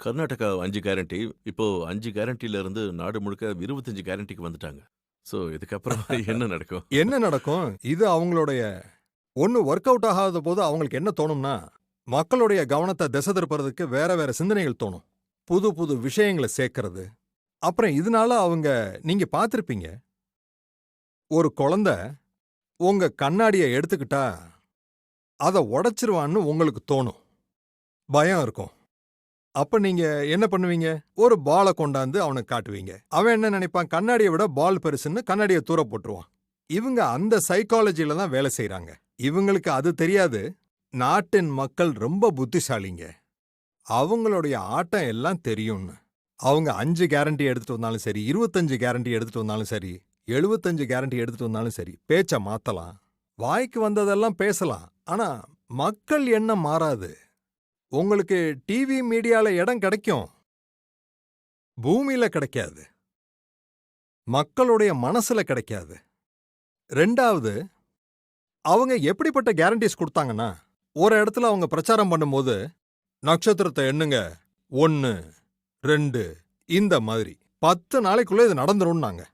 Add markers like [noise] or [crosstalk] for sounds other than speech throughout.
கர்நாடகா அஞ்சு கேரண்டி இப்போ அஞ்சு கேரண்டில இருந்து நாடு முழுக்க இருபத்தஞ்சு கேரண்டிக்கு வந்துட்டாங்க. ஸோ இதுக்கப்புறம் [laughs] என்ன நடக்கும்? என்ன நடக்கும்? இது அவங்களுடைய ஒன்னு ஒர்க் அவுட் ஆகாத போது அவங்களுக்கு என்ன தோணும்னா மக்களுடைய கவனத்தை திசை திருப்புறதுக்கு வேற வேற சிந்தனைகள் தோணும். புது புது விஷயங்களை சேர்க்கறது. அப்புறம் இதனால அவங்க நீங்க பார்த்திருப்பீங்க. ஒரு குழந்தை உங்க கண்ணாடியை எடுத்துக்கிட்டா அதை உடைச்சிருவான்னு உங்களுக்கு தோணும். பயம் இருக்கும். அப்ப நீங்க என்ன பண்ணுவீங்க? ஒரு பாலை கொண்டாந்து அவனுக்கு காட்டுவீங்க. அவன் என்ன நினைப்பான்? கண்ணாடியை விட பால் பெருசுன்னு கண்ணாடியை தூர போட்டுருவான். இவங்க அந்த சைக்காலஜில தான் வேலை செய்யறாங்க இவங்களுக்கு அது தெரியாது. நாட்டின் மக்கள் ரொம்ப புத்திசாலிங்க. அவங்களுடைய ஆட்டம் எல்லாம் தெரியும்னு. அவங்க அஞ்சு கேரண்டி எடுத்துட்டு வந்தாலும் சரி இருபத்தஞ்சு கேரண்டி எடுத்துட்டு வந்தாலும் சரி எழுபத்தஞ்சு கேரண்டி எடுத்துட்டு வந்தாலும் சரி பேச்ச மாத்தலாம். வாய்க்கு வந்ததெல்லாம் பேசலாம். ஆனா மக்கள் என்ன மாறாது. உங்களுக்கு டிவி மீடியால இடம் கிடைக்கும். பூமியில கிடைக்காது. மக்களுடைய மனசுல கிடைக்காது. ரெண்டாவது அவங்க எப்படிப்பட்ட கேரண்டிஸ் கொடுத்தாங்கன்னா ஒரு இடத்துல அவங்க பிரச்சாரம் பண்ணும்போது நட்சத்திரத்தை எண்ணுங்க ஒன்னு ரெண்டு இந்த மாதிரி. பத்து நாளைக்குள்ள இது நடந்துரும்னாங்க.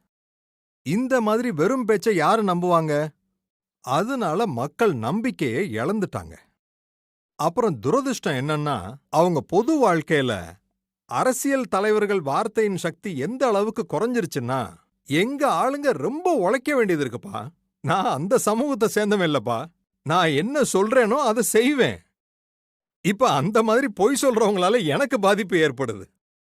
இந்த மாதிரி வெறும் பேச்சை யாரு நம்புவாங்க? அதனால மக்கள் நம்பிக்கையை இழந்துட்டாங்க. அப்புறம் துரதிர்ஷ்டம் என்னன்னா அவங்க பொது வாழ்க்கையில அரசியல் தலைவர்கள் வார்த்தையின் சக்தி எந்த அளவுக்கு குறைஞ்சிருச்சுன்னா எங்க ஆளுங்க ரொம்ப உழைக்க வேண்டியது இருக்குப்பா. நான் அந்த சமூகத்தை சேர்ந்தவன் இல்லப்பா. நான் என்ன சொல்றேனோ அதை செய்வேன். இப்ப அந்த மாதிரி பொய் சொல்றவங்களால எனக்கு பாதிப்பு ஏற்படுது.